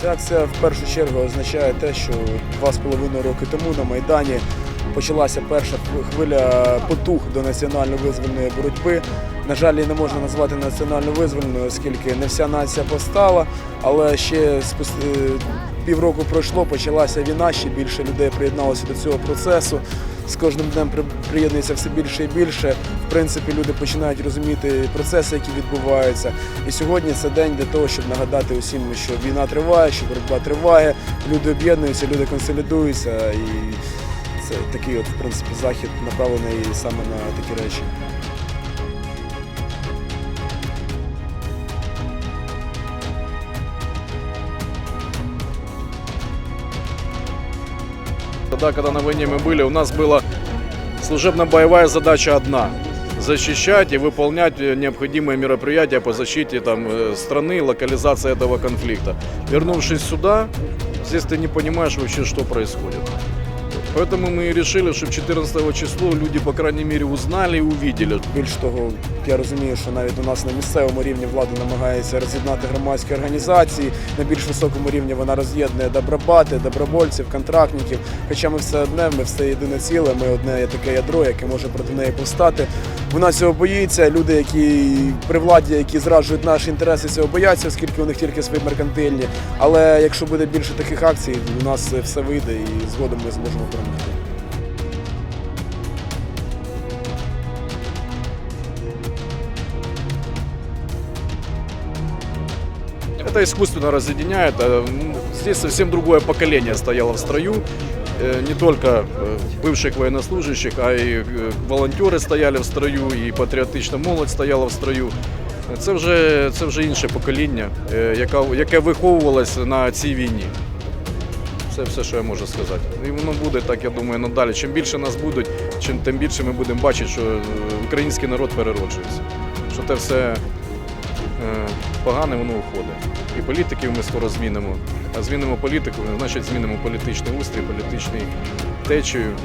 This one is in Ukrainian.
Ця акція в першу чергу означає те, що два з половиною роки тому на Майдані почалася перша хвиля потух до національно-визвольної боротьби. На жаль, її не можна назвати національно-визвольною, оскільки не вся нація повстала, але ще е, півроку пройшло, почалася війна, ще більше людей приєдналося до цього процесу. З кожним днем приєднується все більше і більше. В принципі, люди починають розуміти процеси, які відбуваються. І сьогодні це день для того, щоб нагадати усім, що війна триває, що боротьба триває, люди об'єднуються, люди консолідуються. І це такий, от, в принципі, захід направлений саме на такі речі. Тогда, когда на войне мы были, у нас была служебно-боевая задача одна – защищать и выполнять э, необходимые мероприятия по защите там, э, страны, локализации этого конфликта. Вернувшись сюда, здесь ты не понимаешь вообще, что происходит. Поэтому мы решили, чтобы 14 число люди, по крайней мере, узнали и увидели, Більш того, я розумію, що навіть у нас на місцевому рівні влада намагається роз'єднати громадські організації. На більш високому рівні вона роз'єднує добробати, добровольців, контрактників. Хоча ми все одне, ми все єдине ціле, ми одне таке ядро, яке може проти неї повстати. Вона цього боїться. Люди, які при владі, які зраджують наші інтереси, цього бояться, оскільки у них тільки свої меркантильні. Але якщо буде більше таких акцій, у нас все вийде і згодом ми зможемо перемогти. Это искусственно разъединяет. а, м, Здесь совсем другое поколение стояло в строю. Э, Не только э, бывших военнослужащих, а и э, волонтери стояли в строю, і патріотична молодь стояла в строю. Це вже, це вже інше покоління, е, яка, яке виховувалося на цій війні. Це все, що я можу сказати. І воно буде так, я думаю, надалі. Чим більше нас будуть, чим тим більше ми будемо бачити, що е, український народ перероджується. Що те все е, погане воно уходить. І політиків ми скоро змінимо. А змінимо політику, значить змінимо політичний устрій, політичний течію.